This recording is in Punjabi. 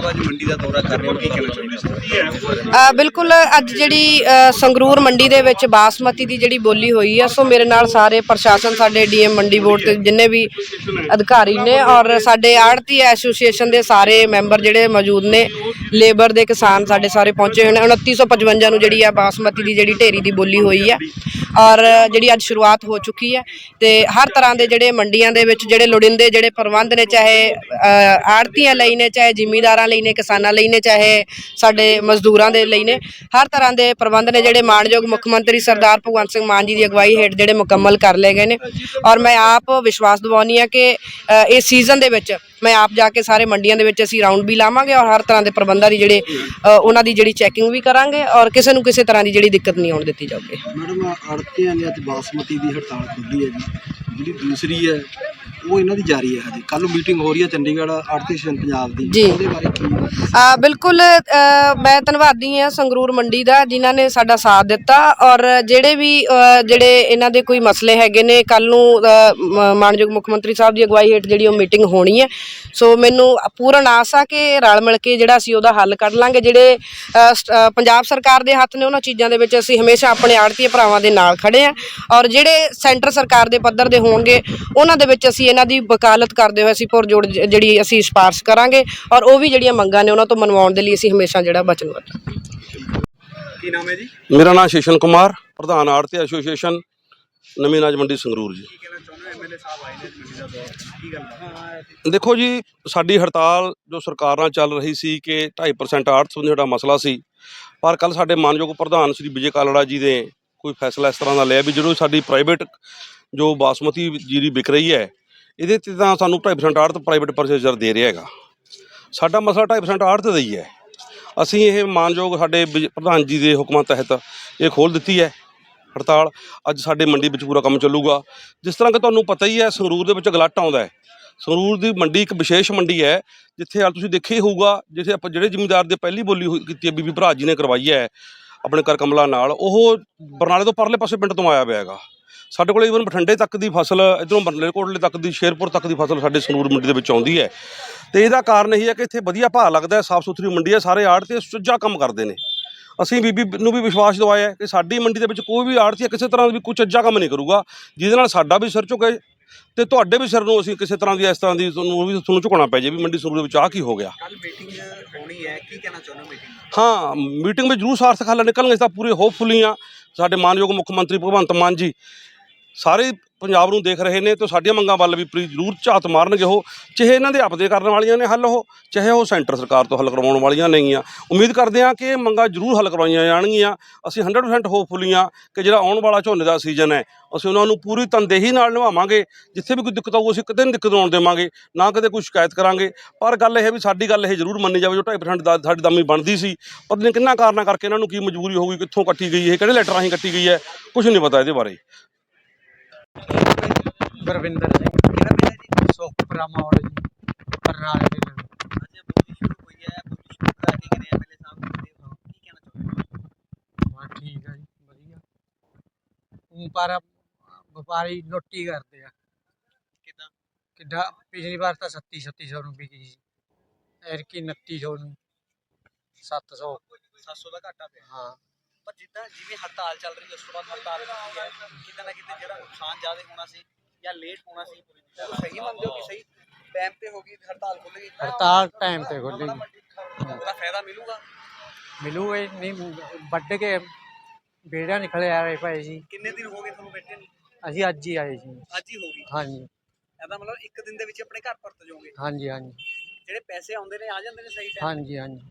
ਸਾਹਿਬ ਅੱਜ ਮੰਡੀ ਦਾ ਦੌਰਾ ਕਰ ਰਹੇ ਹੋ ਕੀ ਕਹਿਣਾ ਚਾਹੁੰਦੇ ਅ, ਬਿਲਕੁਲ ਅੱਜ ਜਿਹੜੀ ਸੰਗਰੂਰ ਮੰਡੀ ਦੇ ਵਿੱਚ ਬਾਸਮਤੀ ਦੀ ਜਿਹੜੀ ਬੋਲੀ ਹੋਈ ਆ ਸੋ ਮੇਰੇ ਨਾਲ ਸਾਰੇ ਪ੍ਰਸ਼ਾਸਨ ਸਾਡੇ ਡੀਐਮ ਮੰਡੀ ਬੋਰਡ ਤੇ ਜਿੰਨੇ ਵੀ ਅਧਿਕਾਰੀ ਨੇ ਔਰ ਸਾਡੇ ਆੜਤੀ ਐਸੋਸੀਏਸ਼ਨ ਦੇ ਸਾਰੇ ਮੈਂਬਰ ਜਿਹੜੇ ਮੌਜੂਦ ਨੇ ਲੇਬਰ ਦੇ ਕਿਸਾਨ ਸਾਡੇ ਸਾਰੇ ਪਹੁੰਚੇ ਹੋਏ ਨੇ। 2955 ਨੂੰ ਜਿਹੜੀ ਆ ਬਾਸਮਤੀ ਦੀ ਜਿਹੜੀ ਢੇਰੀ ਦੀ ਬੋਲੀ ਹੋਈ ਆ ਔਰ ਜਿਹੜੀ ਅੱਜ ਸ਼ੁਰੂਆਤ ਹੋ ਚੁੱਕੀ ਹੈ ਤੇ ਹਰ ਤਰ੍ਹਾਂ ਦੇ ਜਿਹੜੇ ਮੰਡੀਆਂ ਦੇ ਵਿੱਚ ਜਿਹੜੇ ਲੋੜਿੰਦੇ ਜਿਹੜੇ ਪ੍ਰਬੰਧ ਨੇ ਚਾਹੇ ਆੜਤੀਆਂ ਲਈ ਨੇ ਚਾਹੇ ਜ਼ਿਮੀਂਦਾਰਾਂ ਲਈ ਨੇ, ਕਿਸਾਨਾਂ ਲਈ ਨੇ, ਚਾਹੇ ਸਾਡੇ ਮਜ਼ਦੂਰਾਂ ਦੇ ਲਈ ਨੇ। ਹਰ ਤਰ੍ਹਾਂ ਦੇ ਪ੍ਰਬੰਧ ਨੇ ਜਿਹੜੇ ਮਾਣਯੋਗ ਮੁੱਖ ਮੰਤਰੀ ਸਰਦਾਰ ਭਗਵੰਤ ਸਿੰਘ ਮਾਨ ਜੀ ਦੀ ਅਗਵਾਈ ਹੇਠ ਜਿਹੜੇ ਮੁਕੰਮਲ ਕਰ ਲਏ ਗਏ ਨੇ। ਔਰ ਮੈਂ ਆਪ ਵਿਸ਼ਵਾਸ ਦਿਵਾਉਂਦੀ ਹਾਂ ਕਿ ਇਸ ਸੀਜ਼ਨ ਦੇ ਵਿੱਚ ਮੈਂ ਆਪ ਜਾ ਕੇ ਸਾਰੇ ਮੰਡੀਆਂ ਦੇ ਵਿੱਚ ਅਸੀਂ ਰਾਉਂਡ ਵੀ ਲਾਵਾਂਗੇ ਔਰ ਹਰ ਤਰ੍ਹਾਂ ਦੇ ਪ੍ਰਬੰਧਾਂ ਦੀ ਜਿਹੜੇ ਉਹਨਾਂ ਦੀ ਜਿਹੜੀ ਚੈਕਿੰਗ ਵੀ ਕਰਾਂਗੇ ਔਰ ਕਿਸੇ ਨੂੰ ਕਿਸੇ ਤਰ੍ਹਾਂ ਦੀ ਜਿਹੜੀ ਦਿੱਕਤ ਨਹੀਂ ਆਉਣ ਦਿੱਤੀ ਜਾਊਗੀ। ਮੈਡਮ, ਆੜਤੀਆਂ ਨੇ ਅੱਜ ਬਾਸਮਤੀ ਦੀ ਹੜਤਾਲ ਖੋਲੀ ਹੈ ਜੀ। ਜਿਹੜੀ ਦੂਸਰੀ ਹੈ ਉਹ ਇਹਨਾਂ ਦੀ ਜਾਰੀ ਹੈ ਹਜੇ। ਕੱਲ ਮੀਟਿੰਗ ਹੋ ਰਹੀ ਹੈ ਚੰਡੀਗੜ੍ਹ ਆੜਤੀ ਸਟੇਸ਼ਨ ਪੰਜਾਬ ਦੀ। ਜੀ। ਉਹਦੇ ਬਾਰੇ ਕੀ ਆ ਬਿਲਕੁਲ ਅ, ਮੈਂ ਧੰਨਵਾਦੀ ਹਾਂ ਸੰਗਰੂਰ ਮੰਡੀ ਦਾ ਜਿਨ੍ਹਾਂ ਨੇ ਸਾਡਾ ਸਾਥ ਦਿੱਤਾ ਔਰ ਜਿਹੜੇ ਵੀ ਅ, ਜਿਹੜੇ ਇਹਨਾਂ ਦੇ ਕੋਈ ਮਸਲੇ ਹੈਗੇ ਨੇ ਕੱਲ ਨੂੰ ਅ, ਮ- ਮਾਣਯੋਗ ਮੁੱਖ ਮੰਤਰੀ ਸਾਹਿਬ ਦੀ ਅਗਵਾਈ ਹੇਠ ਜਿਹੜੀ ਉਹ ਮੀਟਿੰਗ ਹੋਣੀ ਹੈ। ਸੋ ਮੈਨੂੰ ਪੂਰਨ ਆਸ ਆ ਕਿ ਰਲ ਮਿਲ ਕੇ ਜਿਹੜਾ ਅਸੀਂ ਉਹਦਾ ਹੱਲ ਕੱਢ ਲਾਂਗੇ। ਜਿਹੜੇ ਅ, ਸ- ਅ, ਪੰਜਾਬ ਸਰਕਾਰ ਦੇ ਹੱਥ ਨੇ ਉਹਨਾਂ ਚੀਜ਼ਾਂ ਦੇ ਵਿੱਚ ਅਸੀਂ ਹਮੇਸ਼ਾ ਆਪਣੇ ਆੜਤੀ ਭਰਾਵਾਂ ਦੇ ਨਾਲ ਖੜੇ ਆ ਔਰ ਜਿਹੜੇ ਸੈਂਟਰ ਸਰਕਾਰ ਦੇ ਪੱਧਰ ਦੇ ਹੋਣਗੇ ਉਹਨਾਂ ਦੇ ਵਿੱਚ ਅਸੀਂ ਇਹਨਾਂ ਦੀ ਵਕਾਲਤ ਕਰਦੇ ਹੋਏ ਅਸੀਂ ਪੁਰਜੋੜ ਜ- ਜਿਹੜੀ ਅਸੀਂ ਸਿਫਾਰਿਸ਼ ਕਰਾਂਗੇ ਔਰ ਉਹ ਵੀ ਜਿਹੜੀਆਂ ਮੰਗਾਂ ਨੇ ਉਹਨਾਂ ਤੋਂ ਮਨਵਾਉਣ ਦੇ ਲਈ ਅਸੀਂ ਹਮੇਸ਼ਾ ਜਿਹੜਾ ਵਚਨਬੱਧ ਕੀ ਨਾਮ ਹੈ ਜੀ? ਮੇਰਾ ਨਾਮ ਸ਼ੇਸ਼ਨ ਕੁਮਾਰ ਪ੍ਰਧਾਨ ਆੜਤੀ ਐਸੋਸੀਏਸ਼ਨ ਨਵੀਂ ਅਨਾਜ ਮੰਡੀ ਸੰਗਰੂਰ ਜੀ। ਕੀ ਕਹਿਣਾ ਚਾਹੁੰਦੇ ਹੋ? ਐਮਐਲਏ ਸਾਹਿਬ ਆਏ ਨੇ ਅੱਜ ਮੰਡੀ ਦਾ ਦੌਰ। ਕੀ ਗੱਲ ਹੈ? ਦੇਖੋ ਜੀ ਸਾਡੀ ਹੜਤਾਲ ਜੋ ਸਰਕਾਰ ਨਾਲ ਚੱਲ ਰਹੀ ਸੀ ਕਿ 2.5% ਆੜਤ ਸੰਬੰਧੀ ਸਾਡਾ ਮਸਲਾ ਸੀ ਪਰ ਕੱਲ ਸਾਡੇ ਮਾਨਯੋਗ ਪ੍ਰਧਾਨ ਸ੍ਰੀ ਵਿਜੇ ਕਾਲੜਾ ਜੀ ਨੇ ਕੋਈ ਫੈਸਲਾ ਇਸ ਤਰ੍ਹਾਂ ਦਾ ਲਿਆ ਵੀ ਜਦੋਂ ਸਾਡੀ ਪ੍ਰਾਈਵੇਟ ਜੋ ਬਾਸਮਤੀ ਜੀਰੀ ਵਿਕ ਰਹੀ ਹੈ ਇਹਦੇ ਤੇ ਤਾਂ ਸਾਨੂੰ 2.5% ਆੜਤ ਪ੍ਰਾਈਵੇਟ ਪਰਚੇਜ਼ਰ ਦੇ ਰਿਹਾ ਹੈਗਾ। ਸਾਡਾ ਮਸਲਾ 2.5% ਆੜਤ ਦਾ ਹੀ ਹੈ। ਅਸੀਂ ਇਹ ਮਾਨਯੋਗ ਸਾਡੇ ਵਿਜ- ਪ੍ਰਧਾਨ ਜੀ ਦੇ ਹੁਕਮਾਂ ਤਹਿਤ ਇਹ ਖੋਲ ਦਿੱਤੀ ਹੈ ਹੜਤਾਲ। ਅੱਜ ਸਾਡੇ ਮੰਡੀ ਵਿੱਚ ਪੂਰਾ ਕੰਮ ਚੱਲੂਗਾ। ਜਿਸ ਤਰ੍ਹਾਂ ਕਿ ਤੁਹਾਨੂੰ ਪਤਾ ਹੀ ਹੈ, ਸੰਗਰੂਰ ਦੇ ਵਿੱਚ ਗਲੱਟ ਆਉਂਦਾ ਹੈ। ਸੰਗਰੂਰ ਦੀ ਮੰਡੀ ਇੱਕ ਵਿਸ਼ੇਸ਼ ਮੰਡੀ ਹੈ, ਜਿੱਥੇ ਹਾਲ ਤੁਸੀਂ ਦੇਖਿਆ ਹੀ ਹੋਊਗਾ, ਜਿੱਥੇ ਆਪਾਂ ਜਿਹੜੇ ਜ਼ਿਮੀਂਦਾਰ ਦੇ ਪਹਿਲੀ ਬੋਲੀ ਹੋਈ- ਕੀਤੀ ਹੈ, ਬੀਬੀ ਭਰਾ ਜੀ ਨੇ ਕਰਵਾਈ ਹੈ ਆਪਣੇ ਕਰ ਕਮਲਾ ਨਾਲ, ਉਹ ਬਰਨਾਲੇ ਤੋਂ ਪਰਲੇ ਪਾਸੇ ਪਿੰਡ ਤੋਂ ਆਇਆ ਹੋਇਆ ਹੈਗਾ। ਸਾਡੇ ਕੋਲ ਈਵਨ ਬਠਿੰਡੇ ਤੱਕ ਦੀ ਫਸਲ ਇਧਰੋਂ ਮਰਲੇਕੋਟਲੇ ਤੱਕ ਦੀ ਸ਼ੇਰਪੁਰ ਤੱਕ ਦੀ ਫਸਲ ਸਾਡੇ ਸੰਗਰੂਰ ਮੰਡੀ ਦੇ ਵਿੱਚ ਆਉਂਦੀ ਹੈ। ਤੇ ਇਹਦਾ ਕਾਰਨ ਇਹ ਹੈ ਕਿ ਇੱਥੇ ਵਧੀਆ ਭਾਅ ਲੱਗਦਾ ਸਾਫ਼ ਸੁਥਰੀ ਮੰਡੀ ਹੈ ਸਾਰੇ ਆੜ੍ਹਤੀ ਸੁੱਜਾ ਕੰਮ ਕਰਦੇ ਨੇ। ਅਸੀਂ ਬੀਬੀ ਨੂੰ ਵੀ ਵਿਸ਼ਵਾਸ ਦਿਵਾਇਆ ਕਿ ਸਾਡੀ ਮੰਡੀ ਦੇ ਵਿੱਚ ਕੋਈ ਵੀ ਆੜ੍ਹਤੀ ਕਿਸੇ ਤਰ੍ਹਾਂ ਦਾ ਵੀ ਕੋਈ ਚੱਜਾ ਕੰਮ ਨਹੀਂ ਕਰੂਗਾ ਜਿਹਦੇ ਨਾਲ ਸਾਡਾ ਵੀ ਸਿਰ ਝੁਕੇ ਤੇ ਤੁਹਾਡੇ ਵੀ ਸਿਰ ਨੂੰ ਅਸੀਂ ਕਿਸੇ ਤਰ੍ਹਾਂ ਦੀ ਇਸ ਤਰ੍ਹਾਂ ਦੀ ਤੁਹਾਨੂੰ ਵੀ ਤੁਹਾਨੂੰ ਝੁਕਾਉਣਾ ਪੈ ਜੇ ਵੀ ਮੰਡੀ ਸੰਗਰੂਰ ਦੇ ਵਿੱਚ ਆਹ ਕੀ ਹੋ ਗਿਆ। ਕੱਲ ਮੀਟਿੰਗ ਹੋਣੀ ਹੈ ਕੀ ਕਹਿਣਾ ਚਾਹੁੰਦੇ ਮੀਟਿੰਗ ਹਾਂ ਮੀਟਿੰਗ ਵਿੱਚ ਜ਼ਰੂਰ ਸਾਰਥਕ ਹੱਲ ਨਿਕਲਣਗੇ ਅਸੀਂ ਤਾਂ ਪੂਰੇ ਹੋਪਫੁਲੀ ਆ ਸਾਡੇ ਮਾਨਯੋਗ ਮੁੱਖ ਮੰਤਰੀ ਭਗਵੰਤ ਮਾਨ ਜੀ ਸਾਰੇ ਪੰਜਾਬ ਨੂੰ ਦੇਖ ਰਹੇ ਨੇ ਤੇ ਸਾਡੀਆਂ ਮੰਗਾਂ ਵੱਲ ਵੀ ਪੂਰੀ ਜ਼ਰੂਰ ਝਾਤ ਮਾਰਨਗੇ ਉਹ, ਚਾਹੇ ਇਹਨਾਂ ਦੇ ਆਪਦੇ ਕਰਨ ਵਾਲੀਆਂ ਨੇ ਹੱਲ ਉਹ, ਚਾਹੇ ਉਹ ਸੈਂਟਰ ਸਰਕਾਰ ਤੋਂ ਹੱਲ ਕਰਵਾਉਣ ਵਾਲੀਆਂ ਨੇਗੀਆਂ। ਉਮੀਦ ਕਰਦੇ ਹਾਂ ਕਿ ਇਹ ਮੰਗਾਂ ਜ਼ਰੂਰ ਹੱਲ ਕਰਵਾਈਆਂ ਜਾਣਗੀਆਂ। ਅਸੀਂ 100% ਹੋਪਫੁਲੀ ਆ ਕਿ ਜਿਹੜਾ ਆਉਣ ਵਾਲਾ ਝੋਨੇ ਦਾ ਸੀਜ਼ਨ ਹੈ, ਅਸੀਂ ਉਹਨਾਂ ਨੂੰ ਪੂਰੀ ਤਨਦੇਹੀ ਨਾਲ ਨਿਭਾਵਾਂਗੇ। ਜਿੱਥੇ ਵੀ ਕੋਈ ਦਿੱਕਤ ਆਊ, ਅਸੀਂ ਕਦੇ ਨਹੀਂ ਦਿੱਕਤ ਆਉਣ ਦੇਵਾਂਗੇ, ਨਾ ਕਦੇ ਕੋਈ ਸ਼ਿਕਾਇਤ ਕਰਾਂਗੇ। ਪਰ ਗੱਲ ਇਹ ਵੀ ਸਾਡੀ ਗੱਲ ਇਹ ਜ਼ਰੂਰ ਮੰਨੀ ਜਾਵੇ, ਜੋ 2.5% ਦਾ ਸਾਡੀ ਦਾਮੀ ਬਣਦੀ ਸੀ, ਪਤਾ ਨਹੀਂ ਕਿੰਨਾ ਕਾਰਨਾਂ ਕਰਕੇ ਇਹਨਾਂ ਨੂੰ ਕੀ ਮਜਬੂਰੀ ਹੋ ਗਈ, ਕਿੱਥੋਂ ਕੱਟੀ ਗਈ, ਇਹ ਕਿਹੜੇ ਲੈਟਰ ਰਾਹੀਂ ਕੱਟੀ ਗਈ ਹੈ ਕੁਝ ਨਹੀਂ ਪਤਾ ਇਹਦੇ ਬਾਰੇ। ਗੁਰਵਿੰਦਰ ਸਿੰਘ। ਕਿਹੜਾ ਪਿੰਡ ਹੈ ਜੀ? ਸੋਖਪੁਰਾ ਮੋੜ ਜੀ। ਬਰਨਾਲੇ ਦੇ ਨਾਲ ਅੱਜ ਬੋਲੀ ਸ਼ੁਰੂ ਹੋਈ ਹੈ ਬੋਲੀ ਸ਼ੁਰੂ ਕਰਾ ਕੇ ਗਏ ਐਮਐਲਏ ਸਾਹਿਬ ਨੂੰ ਦੇ ਹੋ? ਕੀ ਕਹਿਣਾ ਚਾਹੁੰਦੇ ਹੋ ਹਾਂ ਠੀਕ ਆ ਜੀ ਵਧੀਆ। ਊਂ ਪਰ ਵਪਾਰੀ ਲੁੱਟੀ ਕਰਦੇ ਆ। ਕਿਦਾਂ? ਕਿੱਡਾ ਪਿਛਲੀ ਵਾਰ ਤਾਂ 37 3700 ਨੂੰ ਵਿਕੀ ਸੀ। ਐਰਕੀ 2900 ਨੂੰ। 700 700 ਦਾ ਘਾਟਾ ਪਿਆ। ਹਾਂ। ਪਰ ਜਿੱਦਾਂ ਜਿਵੇਂ ਹੜਤਾਲ ਚੱਲ ਰਹੀ ਹੈ ਉਸ ਤੋਂ ਬਾਅਦ ਹੜਤਾਲ ਕੀਤੀ ਹੈ ਕਿਤੇ ਨਾ ਕਿਤੇ ਜਿਹੜਾ ਨੁਕਸਾਨ ਜ਼ਿਆਦਾ ਹੋਣਾ ਸੀ ਜਾਂ ਲੇਟ ਹੋਣਾ ਸੀ ਉਹ ਸਹੀ ਮੰਨਦੇ ਹੋ ਕਿ ਸਹੀ ਟਾਈਮ ਤੇ ਹੋਗੀ ਹੜਤਾਲ ਖੁੱਲੇਗੀ ਹੜਤਾਲ ਟਾਈਮ ਤੇ ਖੁੱਲੇਗੀ ਉਹਦਾ ਫਾਇਦਾ ਮਿਲੂਗਾ? ਮਿਲੂ ਇਹ ਨਹੀਂ ਵੱਢ ਕੇ ਬੇੜਾ ਨਿਕਲੇ ਆ ਰਹੇ ਭਾਈ ਜੀ। ਕਿੰਨੇ ਦਿਨ ਹੋ ਗਏ ਤੁਹਾਨੂੰ ਬੈਠੇ ਨੂੰ? ਅਸੀਂ ਅੱਜ ਹੀ ਆਏ ਸੀ। ਅੱਜ ਹੀ ਹੋ ਗਈ? ਹਾਂਜੀ। ਇਹਦਾ ਮਤਲਬ ਇੱਕ ਦਿਨ ਦੇ ਵਿੱਚ ਆਪਣੇ ਘਰ ਪਰਤ ਜਾਓਗੇ? ਹਾਂਜੀ ਹਾਂਜੀ। ਜਿਹੜੇ ਪੈਸੇ ਆਉਂਦੇ ਨੇ ਆ ਜਾਂਦੇ ਨੇ ਸਹੀ ਟਾਈਮ ਹਾਂਜੀ ਹਾਂਜੀ।